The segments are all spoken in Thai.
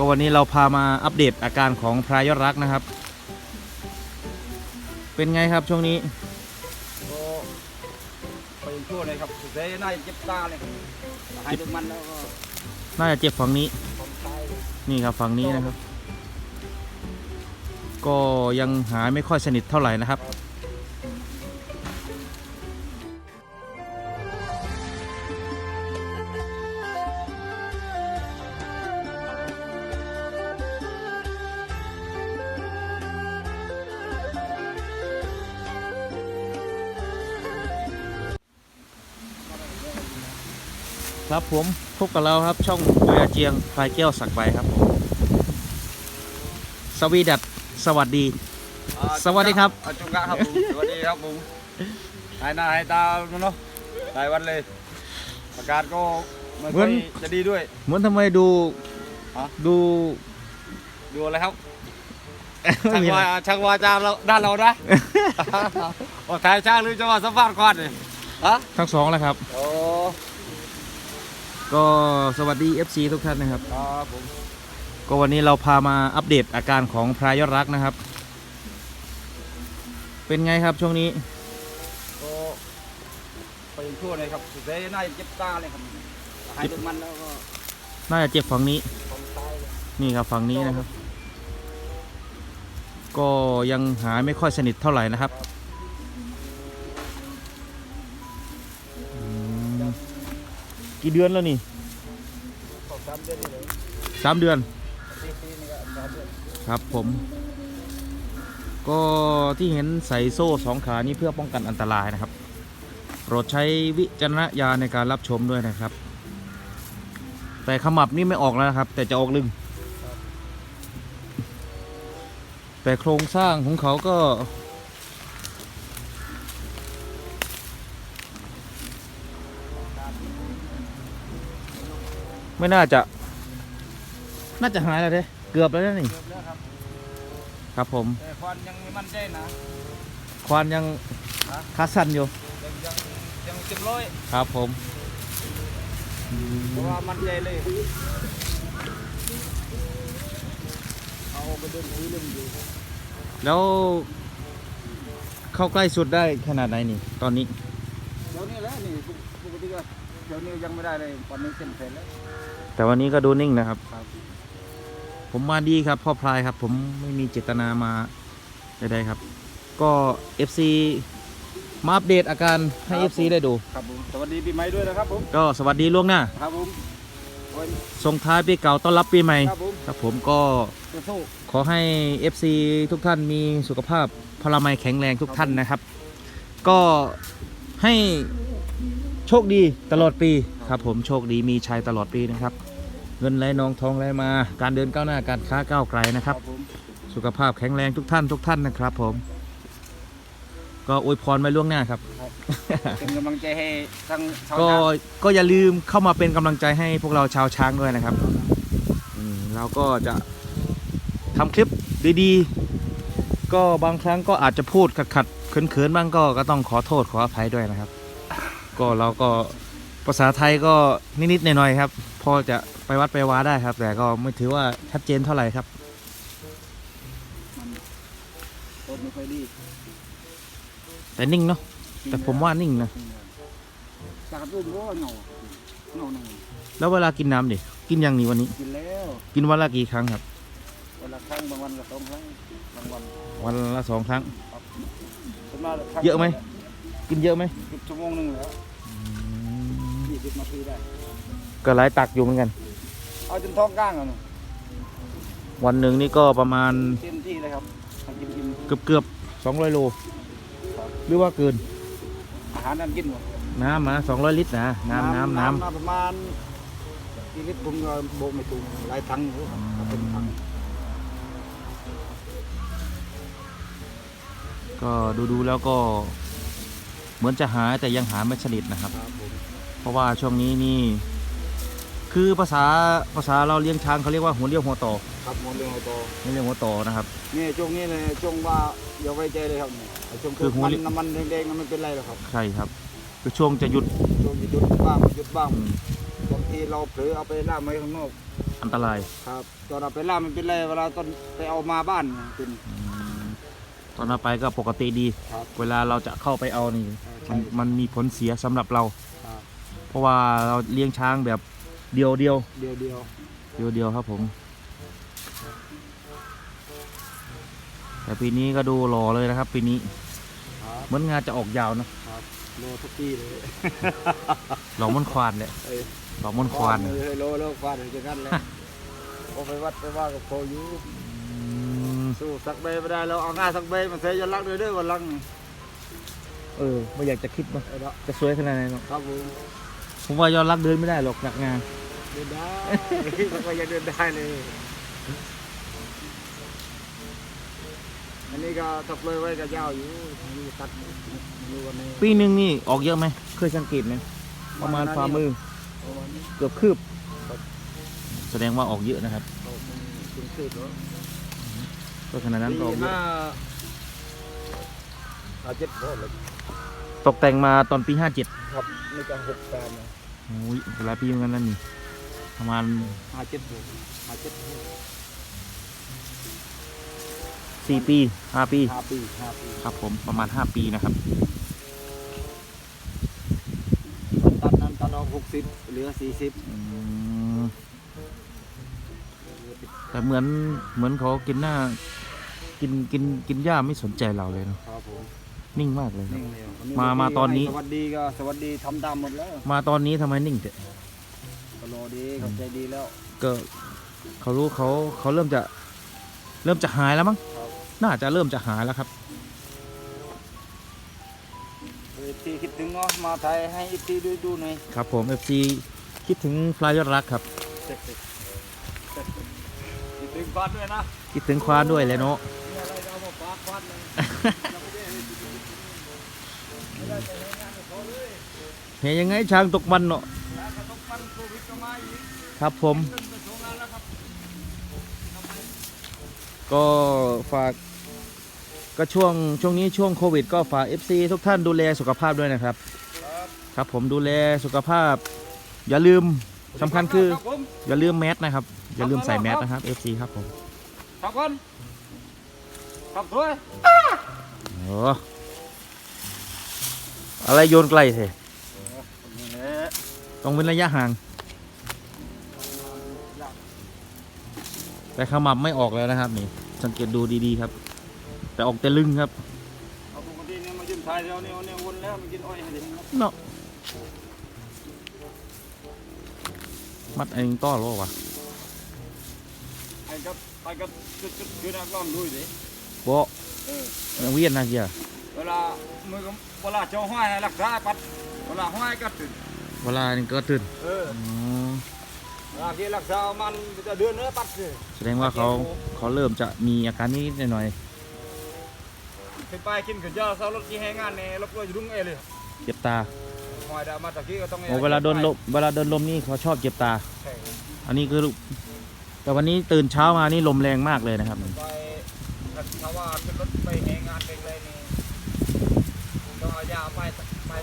ก็วันนี้เราพามาอัปเดตอาการของพรายยอดรักนะครับ เป็นไงครับช่วงนี้ก็ไปชั่วเลยครับสุดท้ายน่าจะเจ็บตาเลยหายตรงมันแล้วก็น่าจะเจ็บฝั่งนี้ผมตายเลยนี่ครับฝั่งนี้นะครับ ก็ยังหายไม่ค่อยสนิทเท่าไหร่นะครับ ครับ ผมพบกับเราครับช่องเรือเจียงพลายแก้วสักใบครับผมสวีดัตสวัสดี อ่าสวัสดีครับ อ่าจุงกะครับผมสวัสดีครับผมหายหน้าหายตาเนาะหลายวันเลยอาการก็ไม่ค่อยจะดีด้วย เหมือนทำไมดูฮะ ดู ดูอะไรครับไม่ช่างมีวาอะไรช่างวาจาเราด้านเรานะ โอ้ถ่ายช่างหรือจะว่าสัมภาษณ์ก่อนเนี่ยฮะทั้งสองแล้วครับโอ้ ก็สวัสดี FC ทุกท่านนะครับ ครับผมก็วันนี้เราพามาอัปเดตอาการของพรายยอดรักนะครับ เป็นไงครับช่วงนี้ ก็ไปชั่วเลยครับสุดท้ายน่าจะเจ็บตาเลยครับหายตรงมันแล้วก็น่าจะเจ็บฝั่งนี้ ผมตายเลยนี่ครับฝั่งนี้นะครับ ก็ยังหายไม่ค่อยสนิทเท่าไหร่นะครับ กี่เดือนแล้วนี่สามเดือนสามเดือนครับผม ก็ที่เห็นใส่โซ่สองขานี้เพื่อป้องกันอันตรายนะครับ โปรดใช้วิจารณญาณในการรับชมด้วยนะครับ แต่ขมับนี่ไม่ออกแล้วนะครับ แต่จะออกลึง แต่โครงสร้างของเขาก็ ไม่น่าจะ น่าจะหายแล้วเด้เกือบแล้วนะนี่ เกือบแล้วครับ ครับผม แต่ควันยังไม่มั่นใจนะ ควานยังฮะ คาสันอยู่ ยังยังยังเต็มร้อยครับผม เพราะว่ามั่นใจเลย เอาไปเดินคุยเรื่องอยู่แล้วเข้าใกล้สุดได้ขนาดไหนนี่ ตอนนี้ เดี๋ยวนี้แหล้วนี่ปกติก็เดี๋ยวนี้ยังไม่ได้เลยวันนี้เต็มเสร็จแล้ว แต่วันนี้ก็ดูนิ่งนะครับครับ ผมมาดีครับพ่อพลายครับ ผมไม่มีเจตนามาใดๆครับ ก็ FC มาอัปเดตอาการให้ FC ได้ดู ครับผมสวัสดีปีใหม่ด้วยนะครับผมก็สวัสดีล่วงหน้าครับผมโอ้ยส่งท้ายปีเก่าต้อนรับปีใหม่ ครับผมครับผมก็สู้ขอให้ FC ทุกท่านมีสุขภาพพลามัยแข็งแรงทุกท่านนะครับ ก็ให้โชคดีตลอดปีครับผมโชคดีมีชัยตลอดปีนะครับ เงินไหลนองทองไหลมา การเดินก้าวหน้าการค้าก้าวไกลนะๆครับผมสุขภาพแข็งแรงทุกท่านทุกท่านนะครับ ผม ก็อวยพรไว้ล่วงหน้าครับ เป็นกำลังใจให้ทั้งชาวก็นาก็อย่าลืมเข้ามาเป็นกำลังใจให้พวกเราชาวช้างด้วยนะครับอืมเราก็จะทำคลิปดีๆ ก็บางครั้งก็อาจจะพูดขัดๆเขินๆบ้างก็ก็ต้องขอโทษขออภัยด้วยนะครับ ก็เราก็ภาษาไทยก็นิดๆหน่อยๆครับ พอจะ ไปวัดไปวาได้ครับ แต่ก็ไม่ถือว่าชัดเจนเท่าไหร่ครับมันต้นไม่ค่อยดีแต่นิ่งเนาะแต่ผมว่านิ่งนะจากรุ่มก็เหงาเหงาหน่อยแล้วเวลากินน้ำดิกินยังนี่วันนี้ กินแล้ว กินวันละกี่ครั้งครับ วันละครั้งบางวันก็สองครั้งบางวันวันละสองครั้งส่วนมากครั้งเยอะไหมกินเยอะไหมสิบชั่วโมงหนึ่งแล้วยี่สิบนาทีได้ก็หลายตักอยู่เหมือนกัน เอาจนท้องก้างอะหนูวันหนึ่งนี่ก็ประมาณเต็มที่เลยครับให้กินกินเกือบเกือบสองร้อยโลหรือว่าเกิน อาหารนั่นกินหมดน้ำมาสองร้อยลิตรนะน้ำน้ำน้มาประมาณกี่ลิตรผมก็โบกไม่ถูกหลายถังอยู่ครับเอาเป็นถังำก็ดูดูๆแล้วก็เหมือนจะหายแต่ยังหาไม่สนิทนะครับครับผมเพราะว่าช่วงนี้นี่ คือภาษาภาษาเราเลี้ยงช้างเขาเรียกว่าหัวเรียวหัวต่อครับหมดเรื่องเอาต่อหัวเรียวหัวต่อนะครับ นี่ช่วงนี้เลยช่วงว่าอย่าไว้ใจเลยครับเนี่ยไอ้ช่วงคือหัว มันลิน้ำมันแดงๆมันไม่เป็นไรหรอกครับใช่ครับคือช่วงจะหยุดช่วงหยุดบ้างหยุดบ้างอืมบางทีเราเผลอเอาไปล่ามไว้ข้างนอกอันตรายครับตอนเราไปล่ามันเป็นไรเวลาตอนไปเอามาบ้านเป็นอืมตอนเราไปก็ปกติดี ครับ เวลาเราจะเข้าไปเอานี่ใช่มันมันมีผลเสียสำหรับเรา ครับ เพราะว่าเราเลี้ยงช้างแบบ เดียวเดียวเดียวเดียวเดียวเดียวครับผม แต่ปีนี้ก็ดูหล่อเลยนะครับ ปีนี้ครับเหมือนงานจะออกยาวเนอะครับโลทุกปีเลยหล่อมันควานเลยเอ้ยหล่อมันควานเลยโลโลควานเลยจะกันเลยโอไปวัดไปว่ากับโคอยู่อืมสู้สักใบไม่ได้เราเอาหน้าสักใบมันเสียยนลักเลยเด้อวันลังเออไม่อยากจะคิดเนาะเออเนาะจะสวยขนาดไหนเนาะครับผม ผมว่ายอดรักเดินไม่ได้หรอกหนักงานเดินได้มันก็ยังเดินได้เลย อันนี้ก็ทับเลยไว้ก็ยาวอยู่อยู่ตัดอยู่วันนี้ปีหนึ่งนี่ออกเยอะไหมเคยสังเกตไหมประมาณฝ่ามือ ประมาณนี้เกือบคืบ แสดงว่าออกเยอะนะครับเอาเป็นเป็นคืบแล้วก็ขนาดนั้นก็ออกเยปีหอะน้าเอาเจ็ดโทษเลยตกแต่งมาตอนปี 57 ครับนี่ก็หกแปดนะ โอ้ยหลายปีเหมือนกันนั่นนี่ประมาณห้าเจ็ดโทษห้าเจ็ดโทษ4ปี5ปี ห้าปีห้าปีครับผมประมาณ5ปีนะครับตัดนั้นตัดออกหกสิบเหลือสี่สิบอืมแต่เหมือนเหมือนเขากินหน้า กินกินกินหญ้าไม่สนใจเราเลยเนาะครับผม นิ่งมากเลยครับ นิ่งเลยวันนี้มามาตอนนี้ สวัสดีก็สวัสดีทำตามหมดแล้วมาตอนนี้ทำไมนิ่งเถอะก็รอดีเข้าใจดีแล้ว ก็เขารู้เขาเขาเริ่มจะเริ่มจะหายแล้วมั้งครับ น่าจะเริ่มจะหายแล้วครับเอฟซีคิดถึงเนาะมาไทยให้เอฟซีดูดูหน่อยครับผม FC คิดถึงฟลายยอดรักครับ คิดถึงฟันด้วยนะ คิดถึงควานด้วยเลยเนาะมีอะไรก็เอามาฝากฟันเลย เรา เขาเลยเห็นยังไงช้างตกมันเนาะครับผม ก็ฝากก็ช่วงช่วงนี้ช่วงโควิด ก็ฝาก FC ทุกท่านดูแลสุขภาพด้วยนะครับ ครับผมดูแลสุขภาพ อย่าลืมสำคัญคืออย่าลืมแมสนะครับ อย่าลืมใส่แมสนะครับ FC ครับผมครับคนครับด้วยโอ้ อะไรโยนไกลเถอะนี่แหละต้องเว้นระยะห่าง แต่ขมับไม่ออกแล้วนะครับนี่ สังเกตดูดีๆครับ แต่ออกแต่ลึงครับเอาปกติเนี่ยมายืนถ่ายเดี๋ยวเนี่ยเนี่ยวนแล้วมากินอ้อยให้เด็กครับเนาะมัดเองต้อหรอวะไอ้กับไอ้กับจุดจุดคือนักร้องดูสิโบเออยังเวียนนะเกีย เวลามือก็เวลาเจ้าห้อยให้รักษาปัดเวลาห้อยก็ตื่นเวลานี่ก็ตื่นเอออ๋อเวลาที่รักษามันจะเดือนเนื้อปัดเลยแสดงว่าเขาเขาเริ่มจะมีอาการนิดๆหน่อยขึ้นไปกินขึ้นเจ้าเสารถที่ให้งานเนี่ยรบกวนอยู่ดุ้งเอเลยๆเจ็บตาห้อยได้มาตะกี้ก็ต้องโอ้เวลาโดนลมเวลาโดนลมนี่เขาชอบเจ็บตาใช่อันนี้คือแต่วันนี้ตื่นเช้ามานี่ลมแรงมากเลยนะครับไปถ้าว่าขึ้นรถไปให้งานเป็นไรนี่ต้องเอายาไป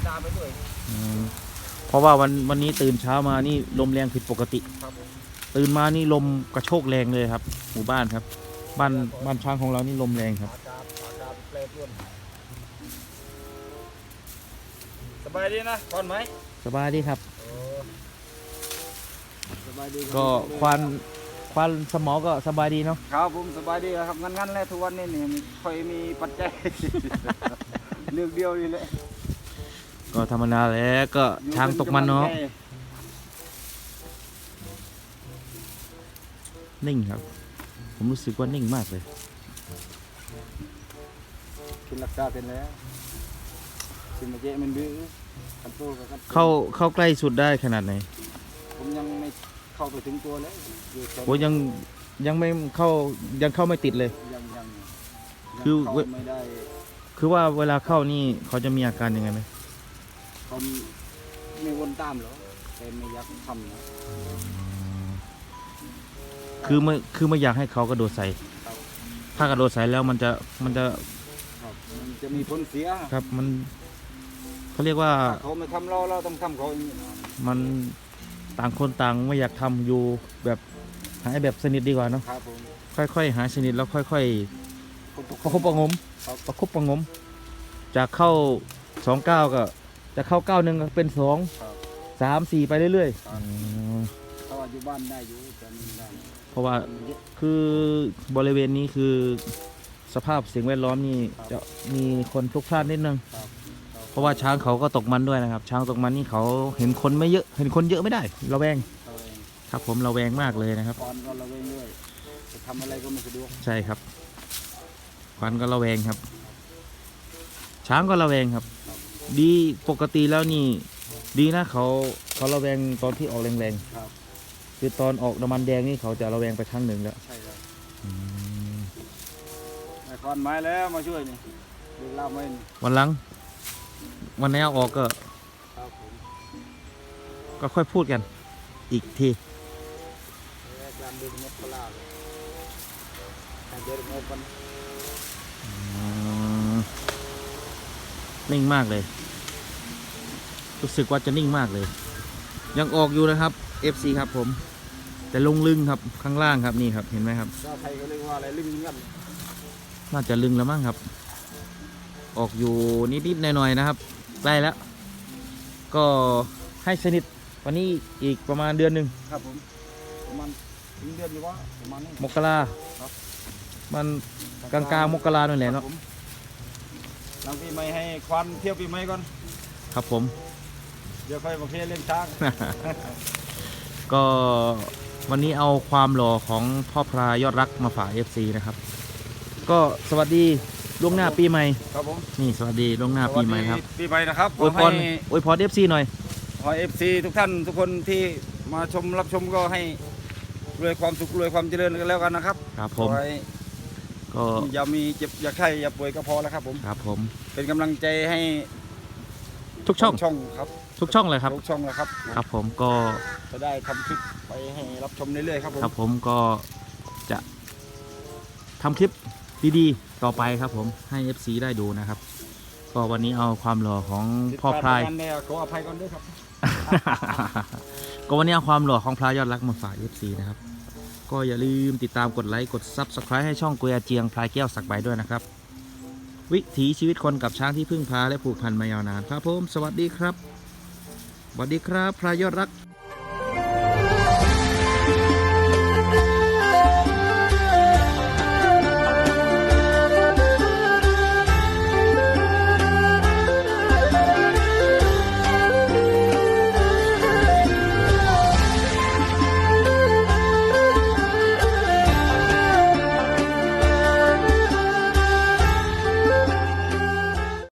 ไปตามไปด้วยอืมเพราะว่าวันวันนี้ตื่นเช้ามานี่ลมแรงผิดปกติ ครับผมตื่นมานี่ลมกระโชกแรงเลยครับ หมู่บ้านครับ บ้านบ้านช้างของเรานี่ลมแรงครับ อากาศอากาศแปรปรวนสบายดีนะก่อนไหมสบายดีครับสบายดีก็ควานควานสมอก็สบายดีเนาะครับผมสบายดีครับงั้นๆแหละทุกวันนี้นี่มีค่อยมีปัจจัย เรื่องเดียวนี่แหละ ก็ธรรมดาแหล้วก็ช้างตกมันเนาะอยู่ป็กำลังใจนิ่งครับ ผมรู้สึกว่านิ่งมากเลย กินรักษาเป็นแล้วกินมาเจ๊มันดื้อกันโตกับกันโตเข้าเข้าใกล้สุดได้ขนาดไหนผมยังไม่เข้าไปถึงตัวเลยอยู่แค่โอ้ยังยังไม่เข้ายังเข้าไม่ติดเลย ยังยังคือยังเข้าไม่ได้ คือว่าเวลาเข้านี่เขาจะมีอาการยังไงไหม เขาไม่วนตามเหรอแต่ไม่อยากทำนะคือไม่คือไม่อยากให้เขากระโดดใส่ ครับถ้ากระโดดใส่แล้วมันจะมันจะครับมันจะมีผลเสียครับมันเขาเรียกว่าถ้าเขาไม่ทำเราเราต้องทำเขาอย่างนี้นะมันต่างคนต่างไม่อยากทำอยู่แบบหายแบบสนิทดีกว่าเนาะครับผมค่อยๆ หายสนิทแล้วค่อย คนตก ๆ ประคบประหงมครับ ประคบประหงม จากเข้าสองเก้าก็ จะเข้าเก้าหนึ่งก็เป็นสองครับ สามสี่ไปเรื่อยครับๆอืมถ้าว่าอยู่บ้านได้อยู่แต่ไม่ได้เพราะว่ามันเยอะ คือบริเวณนี้คือสภาพสิ่งแวดล้อมนี่ครับ จะมีคนพลุกพล่านนิดนึง ครับเพราะว่าช้างเขาก็ตกมันด้วยนะครับ ช้างตกมันนี่เขาเห็นคนไม่เยอะ เห็นคนเยอะไม่ได้ระแวงเอาเองครับ ผมระแวงมากเลยนะครับก่อนก็ระเวงด้วยจะทำอะไรก็ไม่สะดวกใช่ครับควันก็ระแวงครับ ช้างก็ระแวงครับ ดีปกติแล้วนี่ ดีนะเขาเขาระแวงตอนที่ออกแรงครับ ๆคือตอนออกน้ำมันแดงนี่เขาจะระแวงไปครั้งหนึ่งแล้วใช่เลยอืมไอ้คอนไม้แล้วมาช่วยนี่เด็กลาไม่นี่วันหลัง วันไหนี้เอาออกก็ ครับผมก็ค่อยพูดกัน อีกที แรกลามดึงมดปลาเลยให้เดินงบกัน อืม นิ่งมากเลย รู้สึกว่าจะนิ่งมากเลย ยังออกอยู่นะครับ FC ครับผม แต่ลงลึงครับข้างล่างครับนี่ครับเห็นไหมครับชาวไทยก็เรียกว่าอะไรลึงเงินน่าจะลึงแล้วมั้งครับ ออกอยู่นิดๆหน่อยๆนะครับใกล้แล้ว ก็ให้สนิทวันนี้อีกประมาณเดือนหนึ่งครับผมประมาณถึงเดือนอยู่วะประมาณนี้มกราครับมันกลางๆมกรานั่นแหละเนาะครับผม หลังปีใหม่ให้ควันเที่ยวปีใหม่ก่อน ครับผม เดี๋ยวค่อยมาเคลียร์เรื่องช้าง ก็วันนี้เอาความหล่อของพ่อพรายอดรักมาฝาก FC นะครับ ก็สวัสดีล่วงหน้าปีใหม่ ครับผมนี่สวัสดีล่วงหน้าปีใหม่ครับสวัสดีปีใหม่นะครับอวยพรให้อวยพร FC หน่อย ขอเอฟซีทุกท่านทุกคนที่มาชมรับชมก็ให้รวยความสุขรวยความเจริญกันแล้วกันนะครับครับขผอมให้ ก็อย่ามีเจ็บอย่าไข้อย่าป่วยก็พอแล้วครับผม ครับผม เป็นกำลังใจให้ทุกช่อง ช่องครับทุกช่องเลยครับ ทุกช่องนะครับครับผมก็จะได้ทำคลิปไปให้รับชมเรื่อยๆครับผมครับผมก็จะทำคลิปดีๆ ต่อไปครับผมให้ FC ได้ดูนะครับ ก็วันนี้เอาความหล่อของพ่อพรายผิดพลดประกรใดขออภัยก่อนด้วยครับ ก็วันนี้เอาความหล่อของพรายยอดรักมาฝาก FC นะครับ ก็อย่าลืมติดตามกดไลค์กด Subscribe ให้ช่องกุยอาเจียงพลายแก้วสักใบด้วยนะครับ วิถีชีวิตคนกับช้างที่พึ่งพาและผูกพันมายาวนานครับผม สวัสดีครับสวัสดีครับพรายยอดรัก